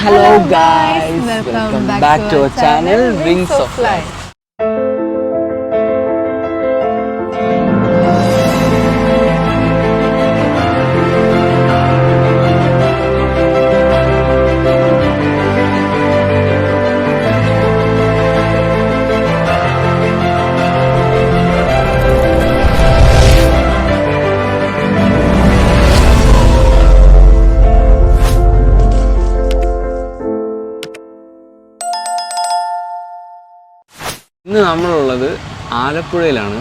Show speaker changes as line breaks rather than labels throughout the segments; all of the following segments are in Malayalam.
Hello guys,
welcome,
back, to our channel Wings of Life. ആലപ്പുഴയിലാണ്.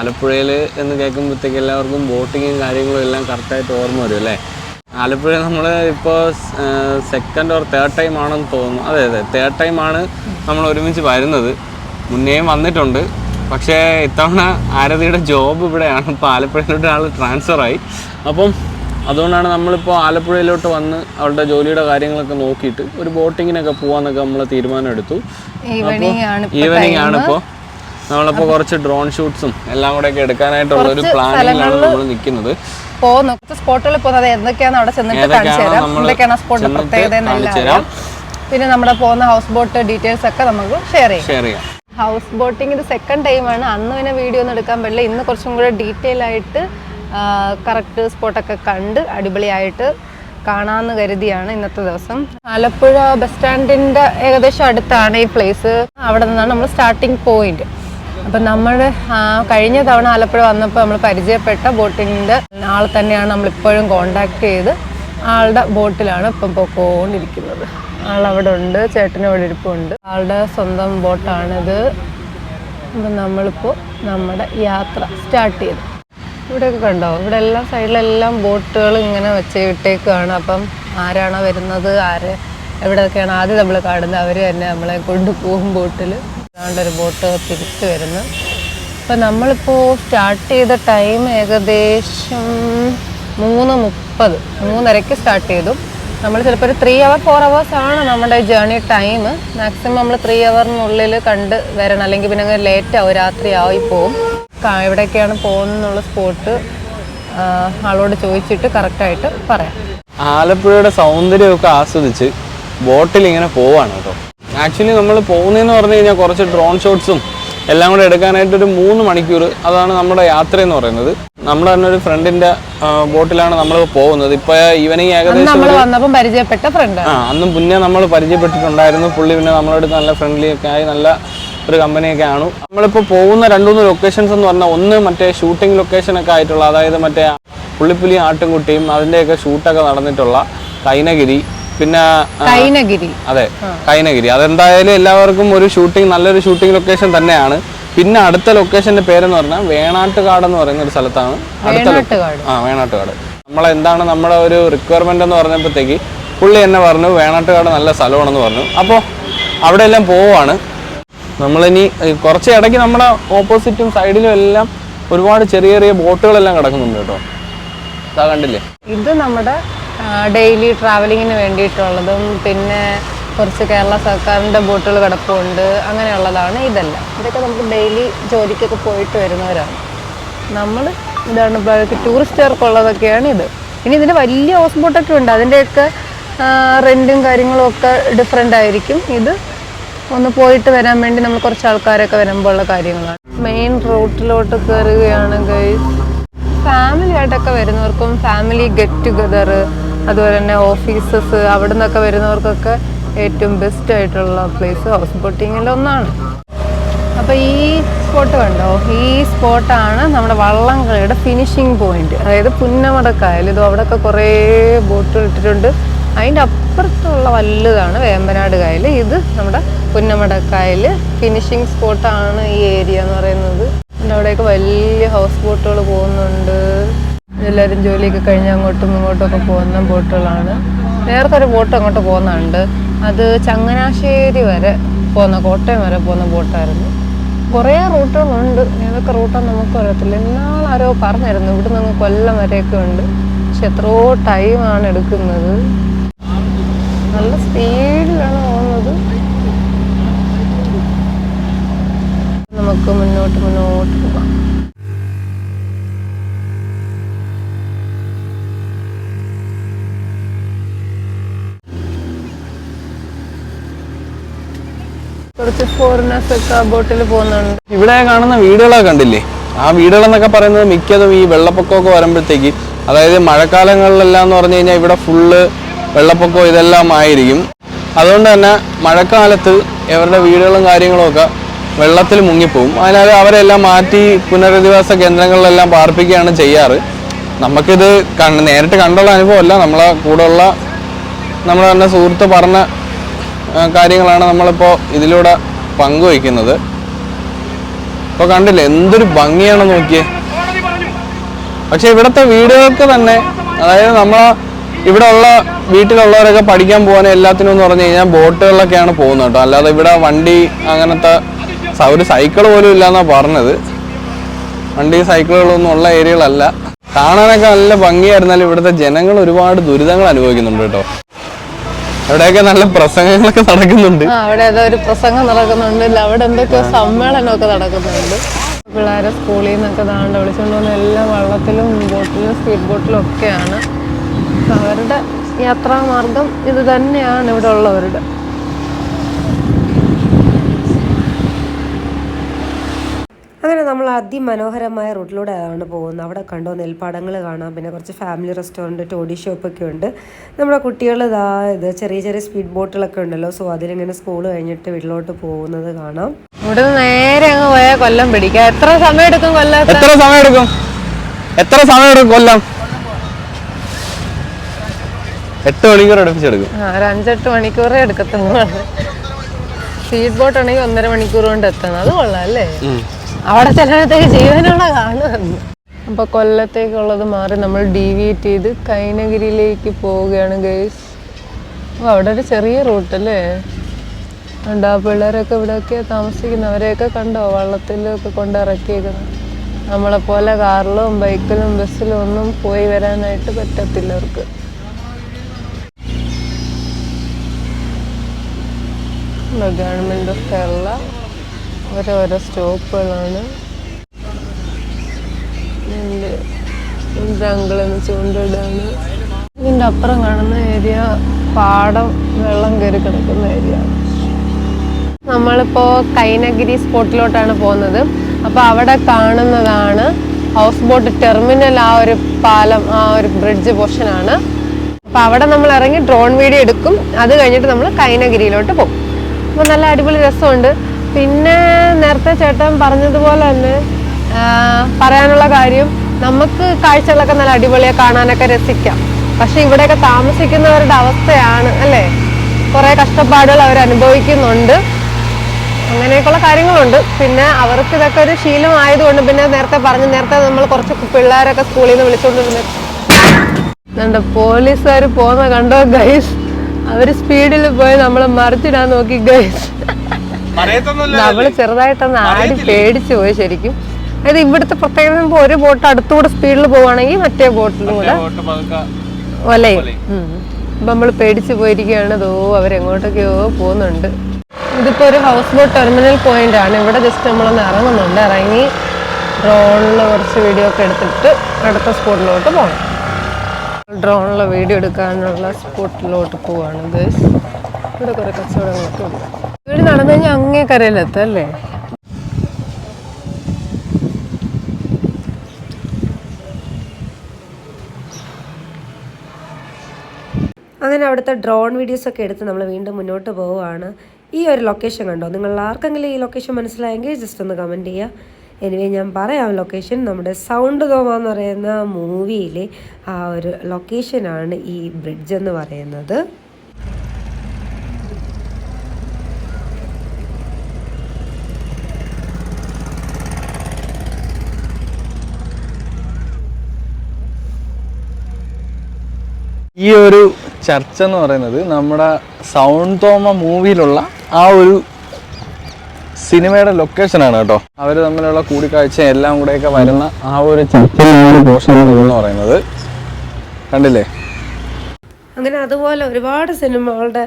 ആലപ്പുഴയിൽ എന്ന് കേൾക്കുമ്പോഴത്തേക്ക് എല്ലാവർക്കും ബോട്ടിങ്ങും കാര്യങ്ങളും എല്ലാം കറക്റ്റായിട്ട് ഓർമ്മ വരും അല്ലേ? ആലപ്പുഴ നമ്മൾ ഇപ്പോൾ സെക്കൻഡ് ഓർ തേർഡ് ടൈം ആണെന്ന് തോന്നുന്നു. അതെ അതെ തേർഡ് ടൈം ആണ് നമ്മൾ ഒരുമിച്ച് വരുന്നത്. മുന്നേയും വന്നിട്ടുണ്ട്. പക്ഷേ ഇത്തവണ ആരതിയുടെ ജോബ് ഇവിടെയാണ്. ഇപ്പോൾ ആലപ്പുഴയിലോട്ട് ആൾ ട്രാൻസ്ഫറായി അപ്പം അതുകൊണ്ടാണ് നമ്മളിപ്പോൾ ആലപ്പുഴയിലോട്ട് വന്ന് അവളുടെ ജോലിയുടെ കാര്യങ്ങളൊക്കെ നോക്കിയിട്ട് ഒരു ബോട്ടിങ്ങിനൊക്കെ പോകാമെന്നൊക്കെ നമ്മൾ തീരുമാനം എടുത്തു
ഈവനിങ് ആണ്
ഈവനിങ് ആണ് ഇപ്പോൾ നമ്മളിപ്പോൾ കുറച്ച് ഡ്രോൺ ഷൂട്ട്സും എല്ലാം കൂടെ ഒക്കെ എടുക്കാനായിട്ടുള്ള ഒരു പ്ലാനിലാണ് നമ്മൾ നിൽക്കുന്നത്
പോകുന്നു. കുറച്ച് സ്പോട്ടുകളിൽ പോകുന്നത് എന്തൊക്കെയാണ് അവിടെ ചെന്നിട്ട് കാണിച്ചു തരാം. എന്തൊക്കെയാണ് സ്പോട്ടിന്റെ പ്രത്യേകത എന്നെല്ലാം പിന്നെ നമ്മുടെ പോകുന്ന ഹൗസ് ബോട്ട് ഡീറ്റെയിൽസ് ഒക്കെ നമുക്ക് ഷെയർ ചെയ്യാം.
ഷെയർ ചെയ്യാം.
ഹൗസ് ബോട്ടിംഗ് ഇത് സെക്കൻഡ് ടൈമാണ് അന്ന് പിന്നെ വീഡിയോ ഒന്നും എടുക്കാൻ പറ്റില്ല. ഇന്ന് കുറച്ചും കൂടെ ഡീറ്റെയിൽ ആയിട്ട് കറക്റ്റ് സ്പോട്ടൊക്കെ കണ്ട് അടിപൊളിയായിട്ട് കാണാമെന്ന് കരുതിയാണ് ഇന്നത്തെ ദിവസം. ആലപ്പുഴ ബസ് സ്റ്റാൻഡിന്റെ ഏകദേശം അടുത്താണ് ഈ പ്ലേസ് അവിടെ നിന്നാണ് നമ്മൾ സ്റ്റാർട്ടിങ് പോയിന്റ് അപ്പം നമ്മൾ കഴിഞ്ഞ തവണ ആലപ്പുഴ വന്നപ്പോൾ നമ്മൾ പരിചയപ്പെട്ട ബോട്ടിങ്ങിന്റെ ആൾ തന്നെയാണ് നമ്മളിപ്പോഴും കോണ്ടാക്ട് ചെയ്ത് ആളുടെ ബോട്ടിലാണ് ഇപ്പം പൊക്കോണ്ടിരിക്കുന്നത്. ആളവിടെ ഉണ്ട് ചേട്ടനും ഇവിടെ ഇരിപ്പുണ്ട്. ആളുടെ സ്വന്തം ബോട്ടാണിത്. അപ്പം നമ്മളിപ്പോൾ നമ്മുടെ യാത്ര സ്റ്റാർട്ട് ചെയ്തു. ഇവിടെയൊക്കെ കണ്ടോ? ഇവിടെ എല്ലാം സൈഡിലെല്ലാം ബോട്ടുകൾ ഇങ്ങനെ വെച്ച് ഇട്ടേക്കാണ് അപ്പം ആരാണോ വരുന്നത് ആരെ എവിടെയൊക്കെയാണ് ആദ്യം നമ്മൾ കാണുന്നത് അവർ തന്നെ നമ്മളെ കൊണ്ടുപോകും ബോട്ടിൽ ഒരു ബോട്ട് തിരിച്ചു വരുന്നു. അപ്പം നമ്മളിപ്പോൾ സ്റ്റാർട്ട് ചെയ്ത ടൈം ഏകദേശം മൂന്ന് മുപ്പത് മൂന്നരയ്ക്ക് സ്റ്റാർട്ട് ചെയ്തു. നമ്മൾ ചിലപ്പോൾ ഒരു ത്രീ അവർ ഫോർ അവേഴ്സ് ആണ് നമ്മുടെ ജേർണി ടൈം മാക്സിമം നമ്മൾ ത്രീ അവറിനുള്ളിൽ കണ്ട് വരണം. അല്ലെങ്കിൽ പിന്നെ ലേറ്റ് ആവും രാത്രി ആയി പോവും. എവിടേക്കാണ് പോകുന്നുള്ള സ്പോട്ട് ആളോട് ചോദിച്ചിട്ട് കറക്റ്റായിട്ട് പറയാം.
ആലപ്പുഴയുടെ സൗന്ദര്യമൊക്കെ ആസ്വദിച്ച് ബോട്ടിൽ ഇങ്ങനെ പോവാണ് കേട്ടോ. ആക്ച്വലി നമ്മൾ പോകുന്നതെന്ന് പറഞ്ഞു കഴിഞ്ഞാൽ കുറച്ച് ഡ്രോൺ ഷോട്ട്സും എല്ലാം കൂടെ എടുക്കാനായിട്ട് ഒരു മൂന്ന് മണിക്കൂർ അതാണ് നമ്മുടെ യാത്ര എന്ന് പറയുന്നത്. നമ്മുടെ തന്നെ ഒരു ഫ്രണ്ടിന്റെ ബോട്ടിലാണ് നമ്മൾ പോകുന്നത്. ഇപ്പൊ ഈവനിങ് ഏകദേശം
പരിചയപ്പെട്ട ഫ്രണ്ട്
ആ അന്നും മുന്നേ നമ്മൾ പരിചയപ്പെട്ടിട്ടുണ്ടായിരുന്നു. പുള്ളി പിന്നെ നമ്മളടുത്ത് നല്ല ഫ്രണ്ട്ലി ഒക്കെ ആയി നല്ല ഒരു കമ്പനിയൊക്കെ ആണ്. നമ്മളിപ്പോൾ പോകുന്ന രണ്ടു മൂന്ന് ലൊക്കേഷൻസ് എന്ന് പറഞ്ഞാൽ ഒന്ന് മറ്റേ ഷൂട്ടിംഗ് ലൊക്കേഷൻ ഒക്കെ ആയിട്ടുള്ള അതായത് മറ്റേ പുള്ളിപ്പുലി ആട്ടുംകുട്ടിയും അതിന്റെയൊക്കെ ഷൂട്ടൊക്കെ നടന്നിട്ടുള്ള കൈനഗിരി പിന്നെ
കൈനഗിരി.
അതെ കൈനഗിരി. അതെന്തായാലും എല്ലാവർക്കും ഒരു ഷൂട്ടിംഗ് നല്ലൊരു ഷൂട്ടിംഗ് ലൊക്കേഷൻ തന്നെയാണ്. പിന്നെ അടുത്ത ലൊക്കേഷന്റെ പേരെന്ന് പറഞ്ഞാൽ വേണാട്ടുകാട് എന്ന് പറയുന്ന ഒരു സ്ഥലത്താണ്. അടുത്ത ആ വേണാട്ടുകാട്. നമ്മളെന്താണ് നമ്മുടെ ഒരു റിക്വയർമെന്റ് എന്ന് പറഞ്ഞപ്പോഴത്തേക്ക് പുള്ളി എന്നെ പറഞ്ഞു വേണാട്ടുകാട് നല്ല സ്ഥലമാണെന്ന് പറഞ്ഞു. അപ്പോൾ അവിടെ എല്ലാം പോവാണ് നമ്മളിനി കുറച്ച് ഇടയ്ക്ക് നമ്മുടെ ഓപ്പോസിറ്റും സൈഡിലും എല്ലാം ഒരുപാട് ചെറിയ ചെറിയ ബോട്ടുകളെല്ലാം കിടക്കുന്നുണ്ട് കേട്ടോ. അതാ കണ്ടില്ലേ?
ഇത് നമ്മുടെ ഡെയിലി ട്രാവലിങ്ങിന് വേണ്ടിയിട്ടുള്ളതും പിന്നെ കുറച്ച് കേരള സർക്കാരിന്റെ ബോട്ടുകൾ കിടപ്പുണ്ട് അങ്ങനെയുള്ളതാണ് ഇതെല്ലാം. ഇതൊക്കെ നമുക്ക് ഡെയിലി ജോലിക്കൊക്കെ പോയിട്ട് വരുന്നവരാണ്. നമ്മൾ ഇതാണ് ടൂറിസ്റ്റുകാർക്കുള്ളതൊക്കെയാണ് ഇത്. ഇനി ഇതിന് വലിയ ഹൗസ് ബോട്ടൊക്കെ ഉണ്ട്. അതിന്റെയൊക്കെ റെന്റും കാര്യങ്ങളും ഒക്കെ ഡിഫറെന്റ് ആയിരിക്കും. ഇത് ഒന്ന് പോയിട്ട് വരാൻ വേണ്ടി നമ്മൾ കുറച്ച് ആൾക്കാരൊക്കെ വരുമ്പോൾ ഉള്ള കാര്യങ്ങളാണ്. മെയിൻ റൂട്ടിലോട്ട് കയറുകയാണ് ഗൈസ് ഫാമിലി ആയിട്ടൊക്കെ വരുന്നവർക്കും ഫാമിലി ഗെറ്റ് ടുഗദർ അതുപോലെ തന്നെ ഓഫീസസ് അവിടെ നിന്നൊക്കെ വരുന്നവർക്കൊക്കെ ഏറ്റവും ബെസ്റ്റ് ആയിട്ടുള്ള പ്ലേസ് ഹൗസ് ബോട്ടിങ്ങിന്റെ ഒന്നാണ്. അപ്പോൾ ഈ സ്പോട്ട് കണ്ടോ? ഈ സ്പോട്ടാണ് നമ്മുടെ വള്ളംകളിയുടെ ഫിനിഷിംഗ് പോയിന്റ് അതായത് പുന്നമടക്കായൽ. ഇത് അവിടെയൊക്കെ കുറേ ബോട്ടുകൾ ഇട്ടിട്ടുണ്ട്. അതിന്റെ അപ്പുറത്തുള്ള വലുതാണ് വേമ്പനാട് കായൽ ഇത് നമ്മുടെ പുന്നമടക്കായൽ ഫിനിഷിംഗ് സ്പോട്ടാണ് ഈ ഏരിയ എന്ന് പറയുന്നത്. പിന്നെ അവിടെയൊക്കെ വലിയ ഹൗസ് ബോട്ടുകൾ പോകുന്നുണ്ട്. എല്ലാവരും ജോലിയൊക്കെ കഴിഞ്ഞ് അങ്ങോട്ടും ഇങ്ങോട്ടും ഒക്കെ പോകുന്ന ബോട്ടുകളാണ്. നേരത്തെ ഒരു ബോട്ട് അങ്ങോട്ട് പോകുന്നുണ്ട്. അത് ചങ്ങനാശ്ശേരി വരെ പോകുന്ന കോട്ടയം വരെ പോകുന്ന ബോട്ടായിരുന്നു. കുറേ റൂട്ടുകളുണ്ട്. ഏതൊക്കെ റൂട്ടാന്ന് നമുക്ക് അറിയത്തില്ല. എന്നാളാരോ പറഞ്ഞായിരുന്നു ഇവിടെ നിന്ന് കൊല്ലം വരെയൊക്കെ ഉണ്ട്. പക്ഷെ എത്രയോ ടൈമാണ് എടുക്കുന്നത്. നല്ല സ്പീഡിലാണ് പോകുന്നത്. നമുക്ക് മുന്നോട്ട് മുന്നോട്ട് പോകാം. കുറച്ച് ഫോറിനേഴ്സ് ഒക്കെ ബോട്ടിൽ പോകുന്നുണ്ട്.
ഇവിടെ കാണുന്ന വീടുകളൊക്കെ കണ്ടില്ലേ? ആ വീടുകളെന്നൊക്കെ പറയുന്നത് മിക്കതും ഈ വെള്ളപ്പൊക്കമൊക്കെ വരുമ്പോഴത്തേക്ക് അതായത് മഴക്കാലങ്ങളിലെല്ലാം എന്ന് പറഞ്ഞു കഴിഞ്ഞാൽ ഇവിടെ ഫുള്ള് വെള്ളപ്പൊക്കം ഇതെല്ലാം ആയിരിക്കും. അതുകൊണ്ട് തന്നെ മഴക്കാലത്ത് ഇവരുടെ വീടുകളും കാര്യങ്ങളും ഒക്കെ വെള്ളത്തിൽ മുങ്ങിപ്പോവും. അതിനാൽ അവരെല്ലാം മാറ്റി പുനരധിവാസ കേന്ദ്രങ്ങളിലെല്ലാം പാർപ്പിക്കുകയാണ് ചെയ്യാറ്. നമുക്കിത് കണ്ട് നേരിട്ട് കണ്ടുള്ള അനുഭവമല്ല. നമ്മളെ കൂടെയുള്ള നമ്മുടെ തന്നെ സുഹൃത്ത് പറഞ്ഞ കാര്യങ്ങളാണ് നമ്മളിപ്പോൾ ഇതിലൂടെ പങ്കുവയ്ക്കുന്നത്. ഇപ്പോൾ കണ്ടില്ലേ എന്തൊരു ഭംഗിയാണ് നോക്കിയേ. പക്ഷെ ഇവിടുത്തെ വീടുകൾക്ക് തന്നെ അതായത് നമ്മൾ ഇവിടെ ഉള്ള വീട്ടിലുള്ളവരൊക്കെ പഠിക്കാൻ പോകാൻ എല്ലാത്തിനും എന്ന് പറഞ്ഞു കഴിഞ്ഞാൽ ബോട്ടുകളിലൊക്കെയാണ് പോകുന്നത് കേട്ടോ. അല്ലാതെ ഇവിടെ വണ്ടി അങ്ങനത്തെ ഒരു സൈക്കിൾ പോലും ഇല്ലാന്നാ പറഞ്ഞത്. വണ്ടി സൈക്കിളുകളൊന്നും ഉള്ള ഏരിയകളല്ല. കാണാനൊക്കെ നല്ല ഭംഗിയായിരുന്നാലും ഇവിടുത്തെ ജനങ്ങൾ ഒരുപാട് ദുരിതങ്ങൾ അനുഭവിക്കുന്നുണ്ട് കേട്ടോ. ഇവിടെയൊക്കെ നല്ല പ്രസംഗങ്ങളൊക്കെ നടക്കുന്നുണ്ട്.
അവിടെ ഏതോ ഒരു പ്രസംഗം നടക്കുന്നുണ്ട്. അവിടെ എന്തൊക്കെയോ സമ്മേളനമൊക്കെ നടക്കുന്നുണ്ട്. പിള്ളേരെ സ്കൂളിൽ നിന്നൊക്കെ താണ്ട വിളിച്ചുകൊണ്ട് വന്ന എല്ലാം വള്ളത്തിലും ബോട്ടിലും സ്പീഡ് ബോട്ടിലും ഒക്കെയാണ്. അവരുടെ യാത്രാമാർഗം ഇത് തന്നെയാണ് ഇവിടെ ഉള്ളവരുടെ.
അങ്ങനെ നമ്മൾ അതിമനോഹരമായ റൂട്ടിലൂടെയാണ് പോകുന്നത്. അവിടെ കണ്ടോ നെൽപ്പാടങ്ങൾ കാണാം. പിന്നെ കുറച്ച് ഫാമിലി റെസ്റ്റോറന്റ് ടോഡി ഷോപ്പൊക്കെ ഉണ്ട്. നമ്മുടെ കുട്ടികൾ ഇതാ ഇത് ചെറിയ ചെറിയ സ്പീഡ് ബോട്ടുകളൊക്കെ ഉണ്ടല്ലോ. സോ അതിലിങ്ങനെ സ്കൂൾ കഴിഞ്ഞിട്ട് വീട്ടിലോട്ട് പോകുന്നത് കാണാം.
ഇവിടെ നേരെ അങ്ങ് പോയാൽ കൊല്ലം പിടിക്കാം. എത്ര സമയം എടുക്കും കൊല്ലം
എത്ര സമയം എടുക്കും? എത്ര സമയം എടുക്കും കൊല്ലം? എട്ട് മണിക്കൂർ
എടുപ്പിച്ചെടുക്കും ഒരു അഞ്ചെട്ട് മണിക്കൂറേ എടുക്കത്തുള്ളൂ. സ്പീഡ് ബോട്ട് ആണെങ്കിൽ ഒന്നര മണിക്കൂർ കൊണ്ട് എത്തണം. അത് കൊള്ളാം അല്ലേ? അവിടെ ചിലയിടത്തേക്ക് ജീവനുള്ള കാണുന്നു അപ്പൊ കൊല്ലത്തേക്കുള്ളത് മാറി നമ്മൾ ഡീവിയേറ്റ് ചെയ്ത് കൈനഗിരിയിലേക്ക് പോവുകയാണ് ഗൈസ് അപ്പോൾ അവിടെ ഒരു ചെറിയ റൂട്ട് അല്ലേ? ആ പിള്ളേരൊക്കെ ഇവിടെയൊക്കെ താമസിക്കുന്നവരെയൊക്കെ കണ്ടോ? വള്ളത്തിലൊക്കെ കൊണ്ടിറക്കിയേക്കുന്നത് നമ്മളെ പോലെ കാറിലും ബൈക്കിലും ബസ്സിലും ഒന്നും പോയി വരാനായിട്ട് പറ്റത്തില്ല അവർക്ക്. ഗവൺമെന്റ് ഓഫ് കേരള ഓരോരോ സ്റ്റോപ്പുകളാണ്. അങ്കിളെന്ന് ചൂണ്ടിടാണ്. ഇതിന്റെ അപ്പുറം കാണുന്ന ഏരിയ പാടം വെള്ളം കയറി കിടക്കുന്ന ഏരിയ. നമ്മളിപ്പോൾ കൈനഗിരി സ്പോട്ടിലോട്ടാണ് പോകുന്നത്. അപ്പോൾ അവിടെ കാണുന്നതാണ് ഹൗസ് ബോട്ട് ടെർമിനൽ ആ ഒരു പാലം ആ ഒരു ബ്രിഡ്ജ് പോർഷനാണ് അപ്പോൾ അവിടെ നമ്മൾ ഇറങ്ങി ഡ്രോൺ വീഡിയോ എടുക്കും. അത് കഴിഞ്ഞിട്ട് നമ്മൾ കൈനഗിരിയിലോട്ട് പോകും. അപ്പോൾ നല്ല അടിപൊളി രസമുണ്ട്. പിന്നെ നേരത്തെ ചേട്ടൻ പറഞ്ഞതുപോലെ തന്നെ പറയാനുള്ള കാര്യം നമുക്ക് കാഴ്ചകളൊക്കെ നല്ല അടിപൊളിയാ കാണാനൊക്കെ രസിക്കാം. പക്ഷെ ഇവിടെയൊക്കെ താമസിക്കുന്നവരുടെ അവസ്ഥയാണ് അല്ലേ? കുറേ കഷ്ടപ്പാടുകൾ അവർ അനുഭവിക്കുന്നുണ്ട്. അങ്ങനെയൊക്കെയുള്ള കാര്യങ്ങളുണ്ട്. പിന്നെ അവർക്ക് ഇതൊക്കെ ഒരു ശീലം ശീലമായതുകൊണ്ട് പിന്നെ നേരത്തെ പറഞ്ഞു നേരത്തെ നമ്മൾ കുറച്ച് പിള്ളേരൊക്കെ സ്കൂളിൽ നിന്ന് വിളിച്ചുകൊണ്ടിരുന്നു പോലീസുകാർ പോകുന്ന കണ്ടോ ഗൈസ് അവർ സ്പീഡിൽ പോയി നമ്മളെ മറിച്ചിടാൻ നോക്കി ഗൈസ് നമ്മൾ ചെറുതായിട്ടൊന്ന് ആടി പേടിച്ചു പോയി ശരിക്കും. അതായത് ഇവിടുത്തെ പ്രത്യേകത ഒരു ബോട്ട് അടുത്തൂടെ സ്പീഡിൽ പോവാണെങ്കിൽ മറ്റേ ബോട്ടിലും കൂടെ ഒലയും ഉം. അപ്പൊ നമ്മൾ പേടിച്ചു പോയിരിക്കുകയാണ്. ദോ അവരെങ്ങോട്ടൊക്കെയോ പോകുന്നുണ്ട്. ഇതിപ്പോ ഒരു ഹൗസ് ബോട്ട് ടെർമിനൽ പോയിന്റ് ആണ്. ഇവിടെ ജസ്റ്റ് നമ്മളൊന്ന് ഇറങ്ങുന്നുണ്ട്. ഇറങ്ങി ഡ്രോണിൽ കുറച്ച് വീഡിയോ ഒക്കെ എടുത്തിട്ട് അടുത്ത സ്പോട്ടിലോട്ട് പോകണം ഡ്രോണിൽ വീഡിയോ എടുക്കാനുള്ള സ്പോട്ടിലോട്ട് പോവാണ്. ഇത് ഇവിടെ കുറെ കച്ചവടങ്ങളൊക്കെ ഉണ്ട്. ഇവിടെ നടന്നു കഴിഞ്ഞാൽ അങ്ങേ കരയിലെത്തല്ലേ
അങ്ങനെ അവിടുത്തെ ഡ്രോൺ വീഡിയോസ് ഒക്കെ എടുത്ത് നമ്മൾ വീണ്ടും മുന്നോട്ട് പോവുകയാണ്. ഈ ഒരു ലൊക്കേഷൻ കണ്ടോ? നിങ്ങൾ ആർക്കെങ്കിലും ഈ ലൊക്കേഷൻ മനസ്സിലായെങ്കിൽ ജസ്റ്റ് ഒന്ന് കമന്റ് ചെയ്യുക എനിവേ ഞാൻ പറയാം ലൊക്കേഷൻ നമ്മുടെ സൗണ്ട് തോമ എന്ന് പറയുന്ന മൂവിയിലെ ആ ഒരു ലൊക്കേഷനാണ് ഈ ബ്രിഡ്ജ് എന്ന് പറയുന്നത്.
ഈ ഒരു ചർച്ച എന്ന് പറയുന്നത് നമ്മുടെ സൗണ്ട് തോമ മൂവിയിലുള്ള ആ ഒരു സിനിമയുടെ ലൊക്കേഷനാണ് കേട്ടോ. അവർ തമ്മിലുള്ള കൂടിക്കാഴ്ച എല്ലാം കൂടെയൊക്കെ വരുന്ന ആ ഒരു ചർച്ചയാണ് പോർഷൻ എന്ന് പറയുന്നത്. കണ്ടില്ലേ?
അങ്ങനെ അതുപോലെ ഒരുപാട് സിനിമകളുടെ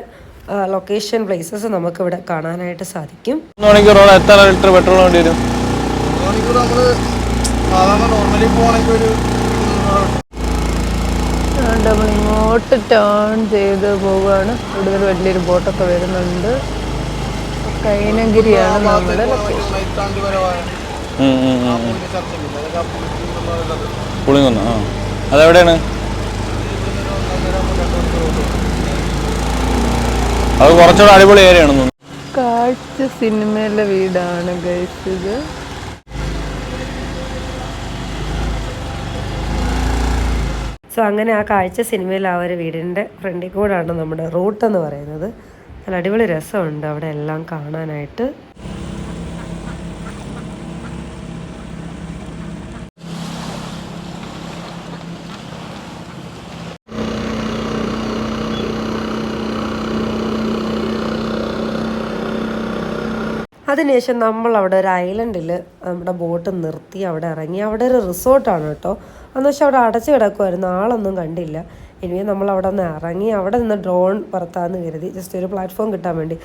ലൊക്കേഷൻ പ്ലേസസ് നമുക്ക് ഇവിടെ കാണാനായിട്ട് സാധിക്കും.
മണിക്കൂറോളം എത്ര ലിറ്റർ പെട്രോൾ വേണ്ടി വരും?
മണിക്കൂർ നമ്മൾ സാധാരണ നോർമലി പോകണമെങ്കിൽ ഒരു
നമ്മൾ ഇങ്ങോട്ട് ടേൺ ചെയ്ത് പോവുകയാണ്. കൂടുതൽ വലിയൊരു ബോട്ടൊക്കെ വരുന്നുണ്ട്. കൈനഗിരിയാണ് നമ്മുടെ
പുളിങ്കുന്ന് ആ അതെവിടെയാണ്? അത് കുറച്ചുകൂടെ അടിപൊളി ഏരിയ ആണെന്ന്
കാഴ്ച സിനിമയിലെ വീടാണ് ഗൈസ് ഇത്.
സോ അങ്ങനെ ആ കാഴ്ച സിനിമയിൽ ആ ഒരു വീടിന്റെ ഫ്രണ്ടിൽ കൂടാണ് നമ്മുടെ റൂട്ട് എന്ന് പറയുന്നത്. നല്ല അടിപൊളി രസമുണ്ട് അവിടെ എല്ലാം കാണാനായിട്ട്. അതിനുശേഷം നമ്മൾ അവിടെ ഒരു ഐലൻഡിൽ നമ്മുടെ ബോട്ട് നിർത്തി അവിടെ ഇറങ്ങി. അവിടെ ഒരു റിസോർട്ടാണ് കേട്ടോ. അന്ന് വെച്ചാൽ അവിടെ അടച്ചു കിടക്കുമായിരുന്നു ആളൊന്നും കണ്ടില്ല. ഇനി നമ്മൾ അവിടെ നിന്ന് ഇറങ്ങി. അവിടെ നിന്ന് ഡ്രോൺ പുറത്താന്ന് കരുതി. ജസ്റ്റ് ഒരു പ്ലാറ്റ്ഫോം കിട്ടാൻ വേണ്ടി.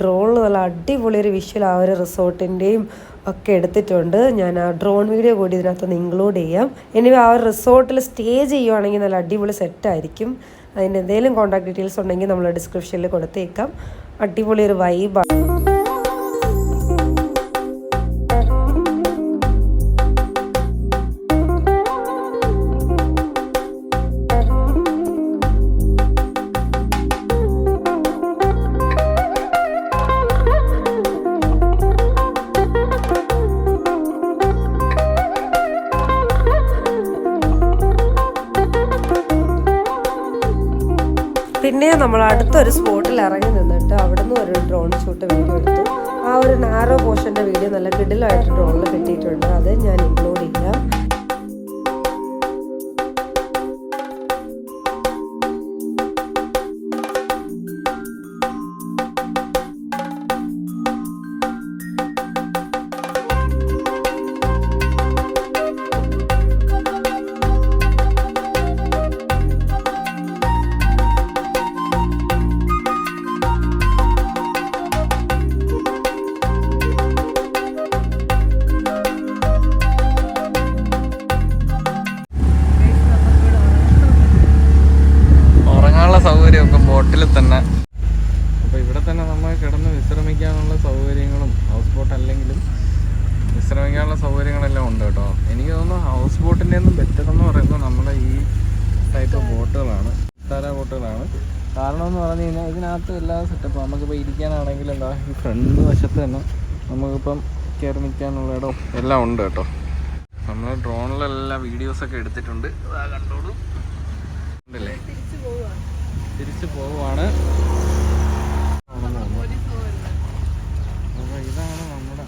ഡ്രോണിൽ നല്ല അടിപൊളി ഒരു വിഷ്വൽ ആ ഒരു റിസോർട്ടിന്റെയും ഒക്കെ എടുത്തിട്ടുണ്ട്. ഞാൻ ആ ഡ്രോൺ വീഡിയോ കൂടി ഇതിനകത്തൊന്ന് ഇൻക്ലൂഡ് ചെയ്യാം. ഇനി ആ ഒരു റിസോർട്ടിൽ സ്റ്റേ ചെയ്യുവാണെങ്കിൽ നല്ല അടിപൊളി സെറ്റായിരിക്കും അതിന്റെ എന്തെങ്കിലും കോൺടാക്ട് ഡീറ്റെയിൽസ് ഉണ്ടെങ്കിൽ നമ്മൾ ഡിസ്ക്രിപ്ഷനിൽ കൊടുത്തേക്കാം. അടിപൊളി ഒരു വൈബാണ് നമ്മൾ അടുത്തൊരു സ്പോട്ടിൽ ഇറങ്ങി നിന്നിട്ട് അവിടെ നിന്ന് ഒരു ഡ്രോൺ ഷൂട്ട് വീഡിയോ എടുത്തു. ആ ഒരു നാരോ പോർഷന്റെ വീഡിയോ നല്ല കിഡിലായിട്ട് ഡ്രോണിൽ കിട്ടിയിട്ടുണ്ട്. അത് ഞാൻ ഇൻക്ലൂഡ് ചെയ്യാം.
നമ്മൾ കിടന്ന് വിശ്രമിക്കാനുള്ള സൗകര്യങ്ങളും ഹൗസ് ബോട്ട് അല്ലെങ്കിലും വിശ്രമിക്കാനുള്ള സൗകര്യങ്ങളെല്ലാം ഉണ്ട് കേട്ടോ. എനിക്ക് തോന്നുന്നു ഹൗസ് ബോട്ടിന്റെ ഒന്നും ബെറ്റർ എന്ന് പറയുന്നത് നമ്മുടെ ഈ ടൈപ്പ് ബോട്ടുകളാണ് താര ബോട്ടുകളാണ് കാരണം എന്ന് പറഞ്ഞു കഴിഞ്ഞാൽ ഇതിനകത്ത് എല്ലാ സെറ്റപ്പും നമുക്കിപ്പോൾ ഇരിക്കാനാണെങ്കിൽ എന്താ ഈ ഫ്രണ്ട് വശത്ത് തന്നെ നമുക്കിപ്പം കയറി നിൽക്കാനുള്ള ഇടം എല്ലാം ഉണ്ട് കേട്ടോ. നമ്മൾ ഡ്രോണിലെല്ലാം വീഡിയോസൊക്കെ എടുത്തിട്ടുണ്ട്. അതാ കണ്ടോളൂ. ഉണ്ടല്ലേ? തിരിച്ചു പോവാണ് ഇതാണ് നമ്മുടെ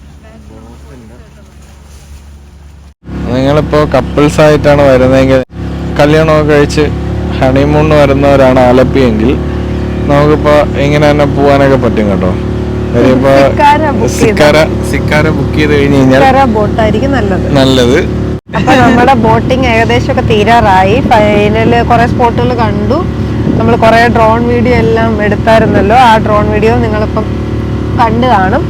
നിങ്ങളിപ്പോൾ കപ്പിൾസ് ആയിട്ടാണ് വരുന്നതെങ്കിൽ കല്യാണമൊക്കെ കഴിച്ച് ഹണിമൂൺ വരുന്നവരാണ് ആലപ്പിയെങ്കിൽ നമുക്കിപ്പോൾ ഇങ്ങനെ തന്നെ പോകാനൊക്കെ പറ്റും കേട്ടോ.
സിക്കാര
ബുക്ക് ചെയ്ത് കഴിഞ്ഞ് കഴിഞ്ഞാൽ
ബോട്ടായിരിക്കും നല്ലത്.
നല്ലത്.
അപ്പൊ നമ്മുടെ ബോട്ടിംഗ് ഏകദേശം ഒക്കെ തീരാറായി. ഫൈനൽ കുറെ സ്പോട്ടുകൾ കണ്ടു. നമ്മൾ കുറെ ഡ്രോൺ വീഡിയോ എല്ലാം എടുത്തായിരുന്നല്ലോ. ആ ഡ്രോൺ വീഡിയോ നിങ്ങളിപ്പം കണ്ടു കാണും.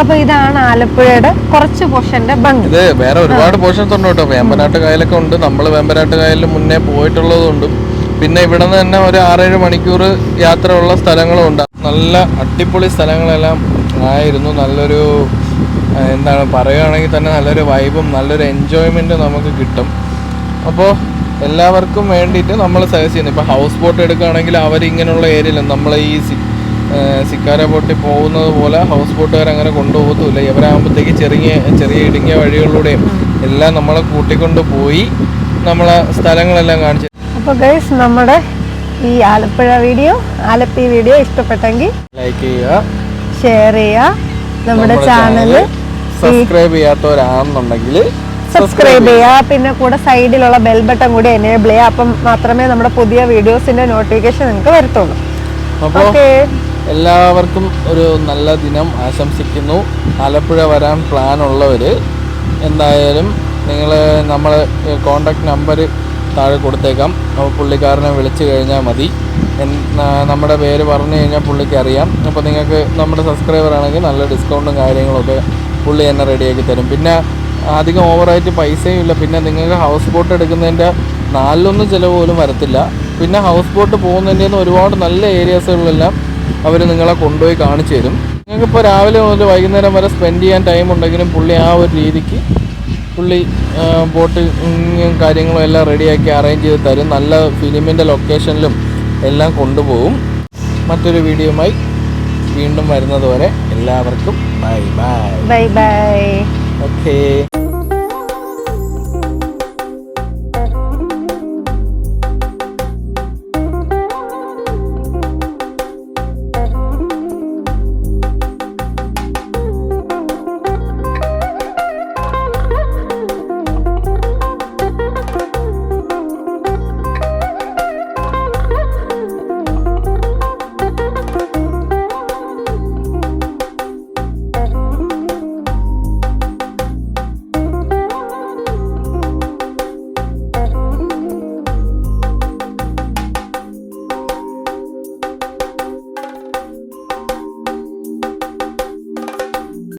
അപ്പൊ ഇതാണ് ആലപ്പുഴയുടെ കുറച്ച് പോർഷന്റെ ഭംഗി.
ഇത് വേറെ ഒരുപാട് പോർഷൻസ് ഉണ്ട് കേട്ടോ. വേമ്പനാട്ട് കായലൊക്കെ ഉണ്ട്. നമ്മൾ വേമ്പനാട്ട് കായലിൽ മുന്നേ പോയിട്ടുള്ളതുകൊണ്ടും പിന്നെ ഇവിടെ നിന്ന് തന്നെ ഒരു ആറേഴ് മണിക്കൂർ യാത്ര ഉള്ള സ്ഥലങ്ങളും ഉണ്ട്. നല്ല അടിപൊളി സ്ഥലങ്ങളെല്ലാം ആയിരുന്നു. നല്ലൊരു എന്താണ് പറയുകയാണെങ്കിൽ തന്നെ നല്ലൊരു വൈബും നല്ലൊരു എൻജോയ്മെന്റും നമുക്ക് കിട്ടും. അപ്പോൾ എല്ലാവർക്കും വേണ്ടിയിട്ട് നമ്മൾ സജസ്റ്റ് ചെയ്യുന്നു. ഇപ്പോൾ ഹൗസ് ബോട്ട് എടുക്കുകയാണെങ്കിൽ അവർ ഇങ്ങനെയുള്ള ഏരിയയിൽ നമ്മൾ ഈ സിക്കാര ബോട്ടിൽ പോകുന്നത് പോലെ ഹൗസ് ബോട്ടുകാർ അങ്ങനെ കൊണ്ടുപോകത്തുമില്ല. ഇവരാകുമ്പോഴത്തേക്ക് ചെറിയ ചെറിയ ഇടുങ്ങിയ വഴികളിലൂടെയും എല്ലാം നമ്മളെ കൂട്ടിക്കൊണ്ട് പോയി നമ്മളെ സ്ഥലങ്ങളെല്ലാം കാണിച്ചു
അപ്പൊ ഗൈസ് നമ്മുടെ ഈ ആലപ്പുഴ വീഡിയോ ആലപ്പി വീഡിയോ ഇഷ്ടപ്പെട്ടെങ്കിൽ
ലൈക്ക് ചെയ്യുക.
ഷെയർ ചെയ്യുക. നമ്മുടെ ചാനൽ
സബ്സ്ക്രൈബ് ചെയ്യാത്തവരാണെന്നുണ്ടെങ്കിൽ
സബ്സ്ക്രൈബ് ചെയ്യുക. പിന്നെ കൂടെ സൈഡിലുള്ള ബെൽ ബട്ടൺ കൂടി എനേബിൾ ചെയ്യുക. അപ്പം മാത്രമേ നമ്മുടെ പുതിയ വീഡിയോസിന്റെ നോട്ടിഫിക്കേഷൻ നിങ്ങൾക്ക് വരത്തുള്ളൂ.
അപ്പോൾ
ഓക്കെ
എല്ലാവർക്കും ഒരു നല്ല ദിനം ആശംസിക്കുന്നു. ആലപ്പുഴ വരാൻ പ്ലാൻ ഉള്ളവർ എന്തായാലും നിങ്ങൾ നമ്മൾ കോണ്ടാക്ട് നമ്പർ താഴെ കൊടുത്തേക്കാം. അപ്പോൾ പുള്ളിക്കാരനെ വിളിച്ചു കഴിഞ്ഞാൽ മതി. നമ്മുടെ പേര് പറഞ്ഞു കഴിഞ്ഞാൽ പുള്ളിക്ക് അറിയാം. അപ്പോൾ നിങ്ങൾക്ക് നമ്മുടെ സബ്സ്ക്രൈബർ ആണെങ്കിൽ നല്ല ഡിസ്കൗണ്ടും കാര്യങ്ങളൊക്കെ പുള്ളി തന്നെ റെഡിയാക്കി തരും. പിന്നെ അധികം ഓവറായിട്ട് പൈസയും ഇല്ല. പിന്നെ നിങ്ങൾക്ക് ഹൗസ് ബോട്ട് എടുക്കുന്നതിന്റെ നാലിലൊന്നും ചിലവ് പോലും വരത്തില്ല. പിന്നെ ഹൗസ് ബോട്ട് പോകുന്നതിന്റെ ഒരുപാട് നല്ല ഏരിയാസുകളിലെല്ലാം അവർ നിങ്ങളെ കൊണ്ടുപോയി കാണിച്ചു തരും. നിങ്ങൾക്കിപ്പോൾ രാവിലെ മുതൽ വൈകുന്നേരം വരെ സ്പെൻഡ് ചെയ്യാൻ ടൈം ഉണ്ടെങ്കിലും പുള്ളി ആ ഒരു രീതിക്ക് പുള്ളി ബോട്ട് കാര്യങ്ങളും എല്ലാം റെഡിയാക്കി അറേഞ്ച് ചെയ്ത് തരും. നല്ല ഫിലിമിന്റെ ലൊക്കേഷനിലും എല്ലാം കൊണ്ടുപോകും. മറ്റൊരു വീഡിയോയുമായി വീണ്ടും വരുന്നതുവരെ എല്ലാവർക്കും bye bye
bye bye
okay